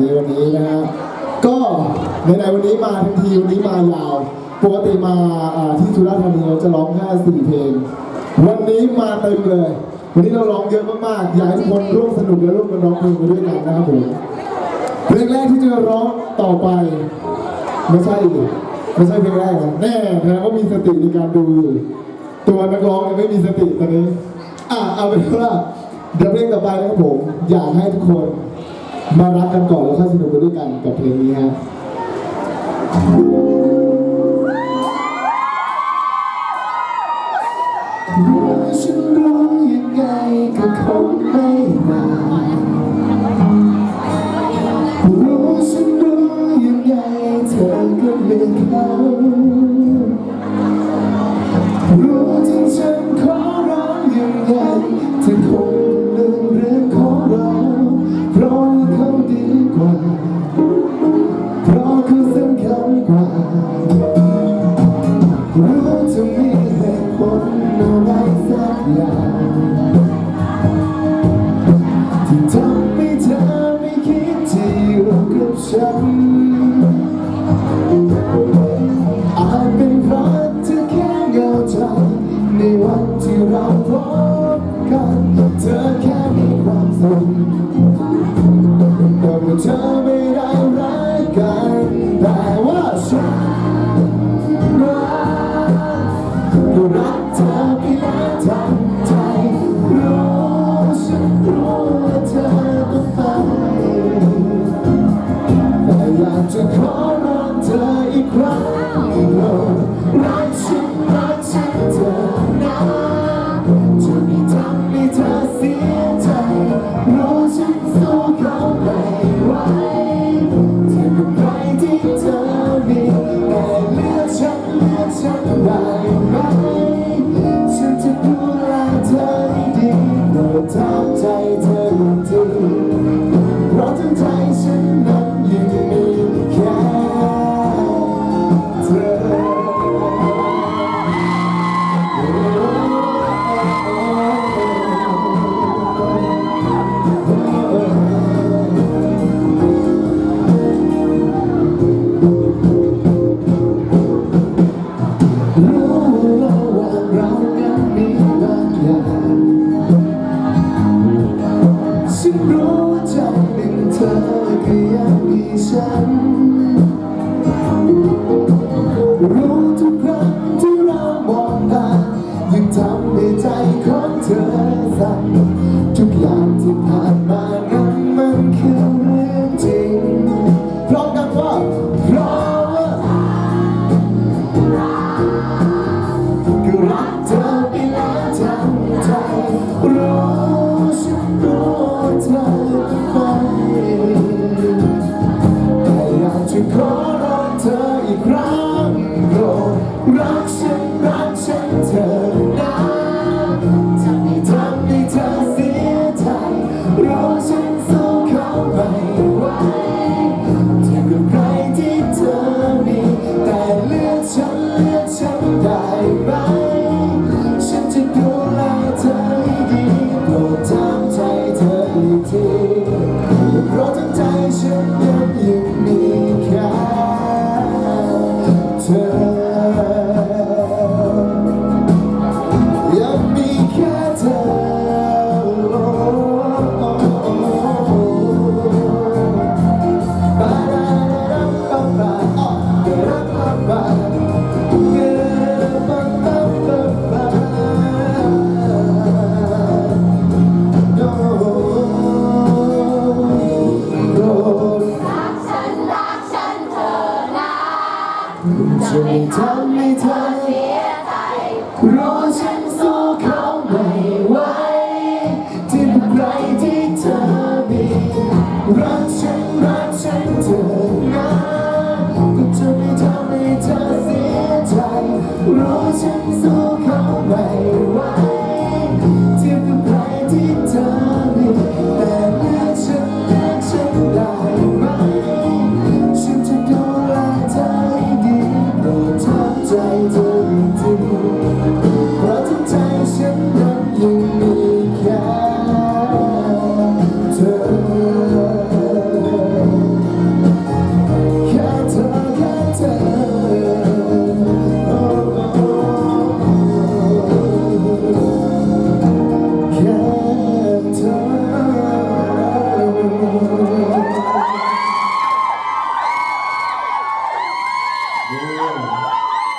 นี้วันนี้นะฮะก็ในๆวันนี้มาทันทีวันนี้มายาว ปกติมาอ่าที่สุราษฎร์ธานีเราจะร้องแค่สี่เพลง วันนี้มาเต็มเลย วันนี้เราร้องเยอะมากๆอยากให้ทุกคนร่วมสนุกและร่วมกันร้องเพลงไปด้วยกันนะครับผมเพลงแรกที่จะร้องต่อไป ไม่ใช่ไม่ใช่เพลงแรกนะแน่นะว่ามีสติในการดูอยู่ตัวนักร้องเนี่ยไม่มีสติตอนนี้ อะเอาเป็นว่าเดี๋ยวเพลงต่อไปนะครับผม อยากให้ทุกคน มารักกันก่อนแล้วค่อยสนุกไปด้วยกันกับเพลงนี้ครับ ใจเธอ รั้งที่เรามองตายังทำให้ใจของเธอสั่นทุกอย่างที่ผ่านมา รักฉันรักฉันเธอนะจะไม่ทำให้เธอเสียใจรู้ฉันสู้เขาไม่ไหวเธอกับใครที่เธอมีแต่เลือกฉันเลือกฉันได้ไหมฉันจะดูแลเธอให้ดีโปรดถามใจเธออีกที 最后一